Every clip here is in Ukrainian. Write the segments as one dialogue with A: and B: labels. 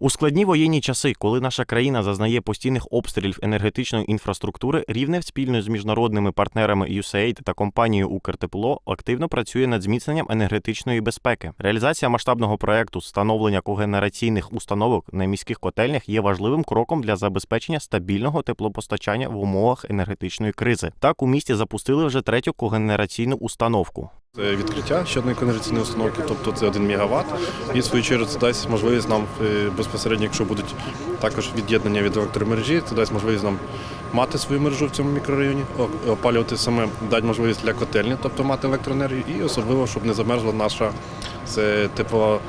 A: У складні воєнні часи, коли наша країна зазнає постійних обстрілів енергетичної інфраструктури, рівне спільно з міжнародними партнерами USAID та компанією Укртепло активно працює над зміцненням енергетичної безпеки. Реалізація масштабного проекту встановлення когенераційних установок на міських котельнях є важливим кроком для забезпечення стабільного теплопостачання в умовах енергетичної кризи. Так у місті запустили вже третю когенераційну установку.
B: Це відкриття ще одної кондиційної установки, тобто це 1 МВт. І в свою чергу це дасть можливість нам е, безпосередньо, якщо будуть також від'єднання від електромережі, це дасть можливість нам мати свою мережу в цьому мікрорайоні, опалювати саме, дасть можливість для котельні, тобто мати електроенергію, і особливо, щоб не замерзла наша це тепло,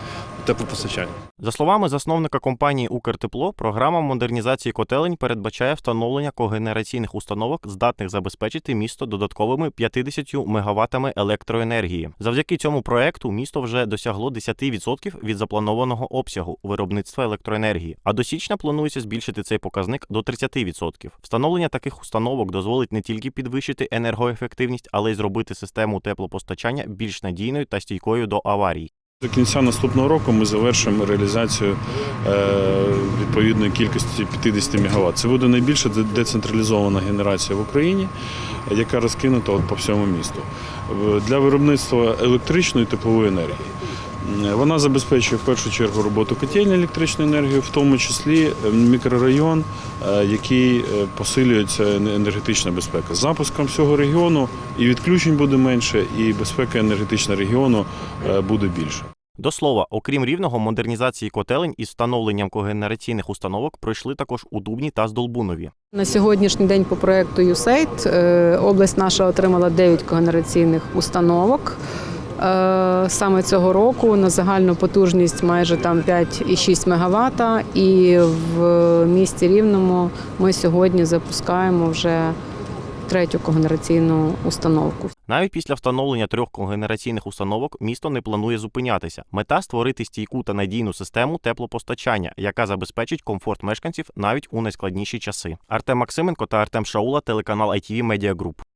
B: теплопостачання.
A: За словами засновника компанії Укртепло, програма модернізації котелень передбачає встановлення когенераційних установок, здатних забезпечити місто додатковими 50 мегаваттами електроенергії. Завдяки цьому проекту місто вже досягло 10% від запланованого обсягу виробництва електроенергії. А до січня планується збільшити цей показник до 30%. Встановлення таких установок дозволить не тільки підвищити енергоефективність, але й зробити систему теплопостачання більш надійною та стійкою до аварій.
C: До кінця наступного року ми завершимо реалізацію е, відповідної кількості 50 МВт. Це буде найбільша децентралізована генерація в Україні, яка розкинута по всьому місту. Для виробництва електричної теплової енергії. Вона забезпечує в першу чергу роботу котельні електричної енергії, в тому числі е, мікрорайон, е, який е, посилюється енергетична безпека. З запуском всього регіону і відключень буде менше, і безпека енергетична регіону буде більше.
A: До слова, окрім рівного, модернізації котелень із встановленням когенераційних установок пройшли також у Дубні та Здолбунові.
D: На сьогоднішній день по проекту USAID е, область наша отримала 9 когенераційних установок. Е, Саме цього року на загальну потужність майже там 5,6 МВт. І в місті Рівному ми сьогодні запускаємо вже третю когенераційну установку.
A: Навіть після встановлення трьох когенераційних установок місто не планує зупинятися. Мета створити стійку та надійну систему теплопостачання, яка забезпечить комфорт мешканців навіть у найскладніші часи. Артем Максименко та Артем Шаула, телеканал ITV Media Group.